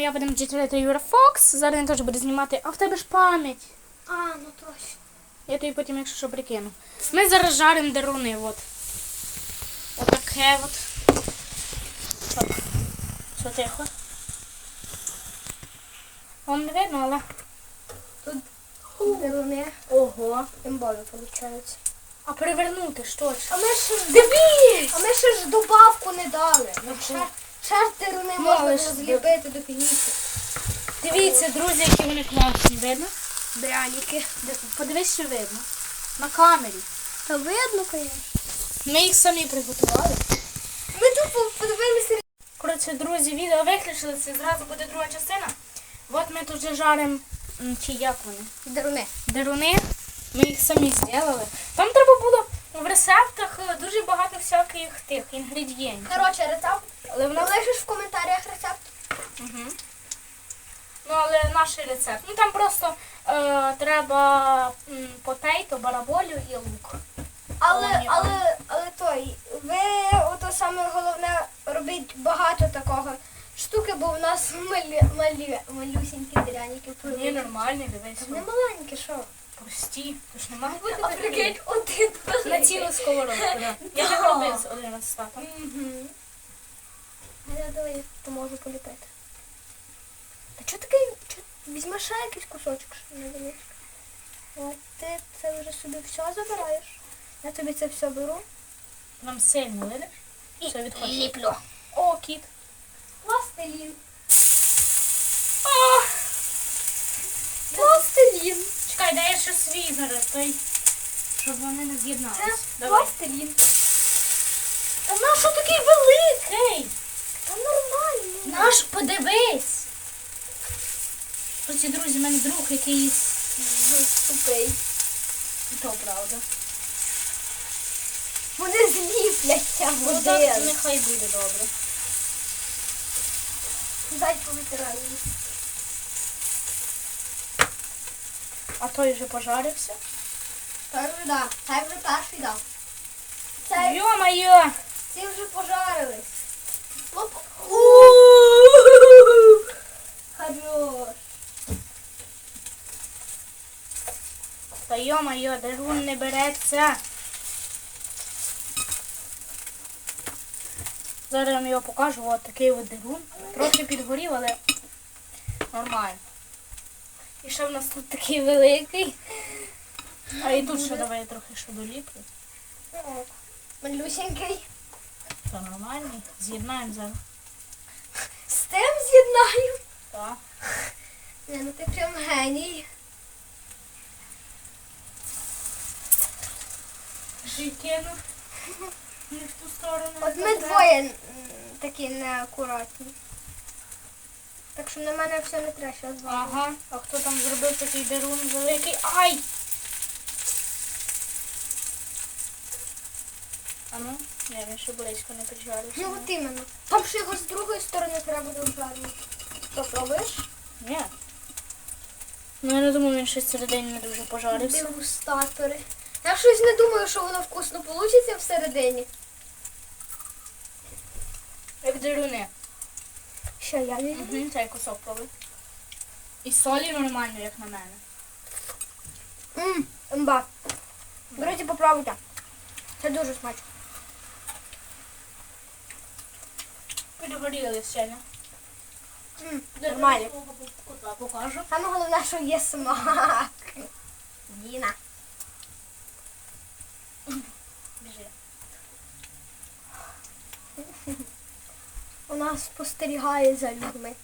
я будемо ділити Юра Фокс. Зараз він теж буде знімати. А в тебе ж пам'ять. А, ну точно. Я тобі потім, якщо що, прикину. Ми зараз жаримо деруни, от. Отаке от. Так. Що тихо? Вам не видно, але. Деруни. Ого. Імбові виходить. А перевернути що ж? А ми ж Дивись! а ми ще ж добавку не дали. Ну, деруни Ну, можна було до фінішу. Дивіться, друзі, які вони класні, видно? Дряники. Подивись, що видно. На камері. Та видно, звісно. Ми їх самі приготували. Ми тут подивилися. Коротше, друзі, відео виключилося, зразу буде друга частина. От ми тут вже жаримо, чи як вони? Деруни. Деруни. Ми їх самі зробили. Там треба було в рецептах е, дуже багато всяких тих інгредієнтів. Коротше, рецепт. Але в нас... В коментарях рецепт. Угу. Ну, але наш рецепт. Ну там просто е, треба м, потейто, бараболю і лук. Але, але, але той, ви ото саме головне робіть багато такого штуки, бо в нас малі, малі, малюсінькі дряники. Ні, нормальний, дивись. Не маленькі, що? Прості. Тож не має бути А таких. прикинь, один на цілу сковородку. Да. Я так робив один раз з татом. Угу. Я давай поможу поліпити. Та чого такий? Чо? Візьми ще якийсь кусочок ще невеличкий. От ти це вже собі все забираєш. Я тобі це все беру. Нам сильно, видиш? Все відходить. ліплю. О, кіт. Пластилін. А, Пластилін. чекай, дай я ще свій зараз, той, щоб вони не Це з'єдналися. Давай. пластилін. Та наш що такий великий? Нормально. наш, подивись. Оці друзі, в мене друг якийсь. Тупий. І то правда. Вони зліпляться Ну так, нехай буде добре. Дай повитираю. А той вже пожарився. Вже да. Хай вже перший дав. Це Йо-моє! ці вже пожарились. Оп. Хорош. Та йо-моє, дерун не береться. Зараз я вам його покажу. Ось такий от дерун. Трохи підгорів, але нормально. І ще в нас тут такий великий. А і тут ще давай трохи ще доліплю. Малюсенький. Та нормальний. З'єднаємо зараз. З тим з'єднаю. Так. Не, ну ти прям геній. Життєно. Не в ту сторону. От ми двоє м, такі неакуратні. Так що на мене все не треба зараз звати. Ага. А хто там зробив такий дерун великий? Ай! А ну, ні, він ще близько не піджарився. Ну от іменно. Там ще його з другої сторони треба буде вжарити. Попробуєш? Ні. Ну я не думаю, він ще всередині не дуже пожарився. Дегустатори. Я щось не думаю, що воно вкусно вийде всередині. Як деруни. Що я візьму? Угу, цей кусок пробуй. І солі нормально, як на мене. Ммм, імба. Беріть і попробуйте. Це дуже смачно. Підгоріли сильно. Ммм, нормально. Покажу. Саме головне, що є смак. Діна. Біжи. У нас спостерігає за людьми.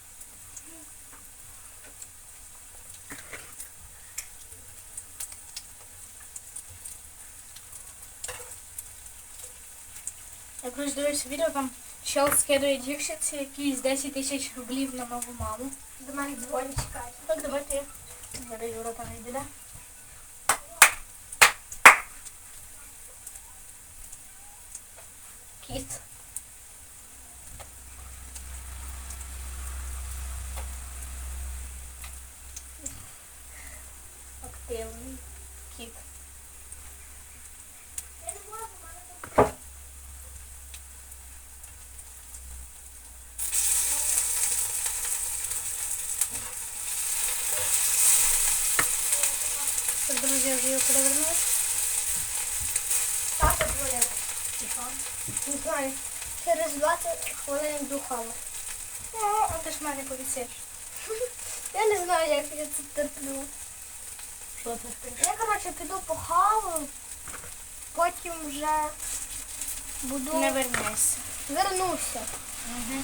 Я колись дивився відео, там чел скидує дівчинці якісь 10 тисяч рублів на нову маму. До мене дзвонить чекати. Так, давайте. Зараз Юра там йде. Кіт. Активний кіт. Так, друзья, я уже ее подовернула. Так отвалил. Тихо. Не знаю. Через 20 хвилин духала. О, а ти ж мене повісиш. Я не знаю, як я це терплю. Що ти Я, коротше, піду по похаваю, потім вже буду... Не вернешся. Вернуся. Угу.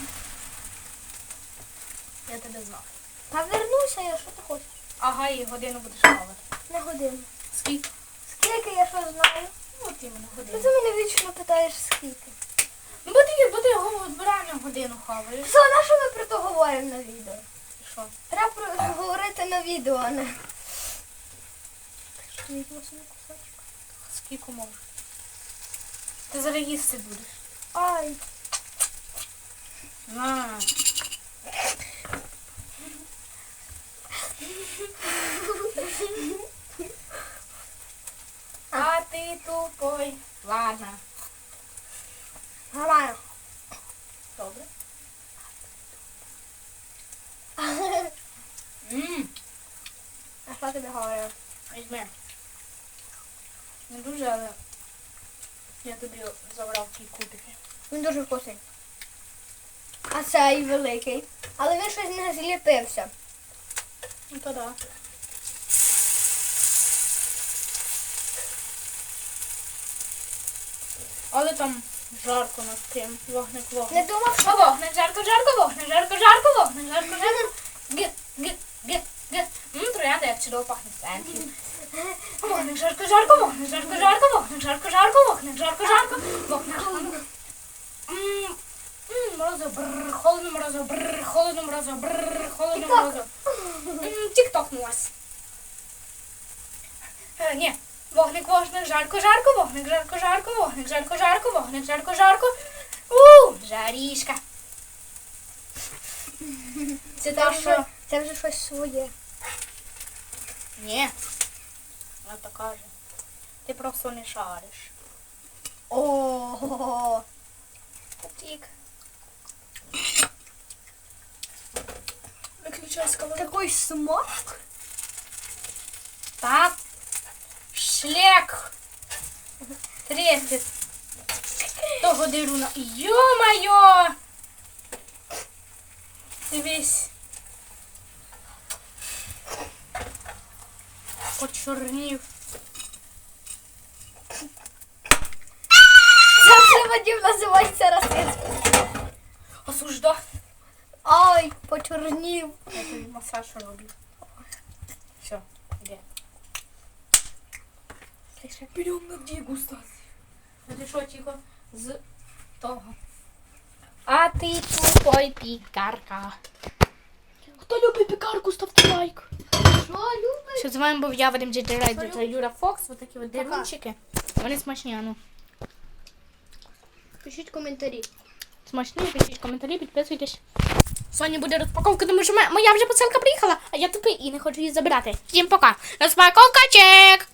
Я тебе знав. Та вернуся я, що ти хочеш? Ага, і годину будеш хавати. Не годину. Скільки? Скільки я що знаю? От іменно Ну годину. ти мене вічно питаєш скільки. Ну, бо ти, бо ти його реально годину хаваєш. Все, на що ми про то говоримо на відео? Що? Треба про говорити на відео, а не. Що, кусочок? Скільки можеш? Ти зараз їсти будеш. Ай, На. А ти тупой. Ладно. нормально. Добре. Ммм. А що тобі говорю? Візьми. Не дуже, але я тобі забрав ті кубики. Він дуже вкусний. А цей великий. Але він щось не зліпився. Ну то да. Але там жарко над тим. Вогник, Не думав, що вогник, жарко, жарко, вогник, жарко, жарко, вогник, жарко, жарко. Ге, ге, ге, ге. Мм, троянда як чудово пахне. Thank. Вогник, жарко, жарко, вогник, жарко, жарко, вогник, жарко, жарко, вогник, жарко, жарко, вогник, жарко. Мм, морозиво, бррр, холодно морозиво, бррр, холодно морозиво, бррр, холодно Тік-ток. Тік-токнулась. Е, Ні. Вогник, вогник, жарко, жарко, вогник, жарко, жарко, вогник, жарко, жарко, вогник, жарко, жарко. У, жарішка. Це те, що... це вже щось своє. Ні. Вона так каже. Ти просто не шариш. Ого. Тік. Виключай сковородку. Такий смак. Так. Шлек. Трепет. Того деруна. Ё-моё! Дивись. Почорнів. Вже Вадим називається расизм. Осужда. Ай, почорнів. Я тобі масаж роблю. Все, іде. Берем на дегустацію. А ти що, тихо? З того. А ти тупой пікарка. Хто любить пікарку, ставте лайк. Що любиш? Що з вами був я, Вадим Джеджерайдер та Юра Фокс. Ось такі от дерунчики. Вони смачні, а ну. Пишіть коментарі. Смачні, пишіть коментарі, підписуйтесь. Сьогодні буде розпаковка, тому що моя вже посилка приїхала, а я тупий і не хочу її забирати. Всім пока. Розпаковка чек!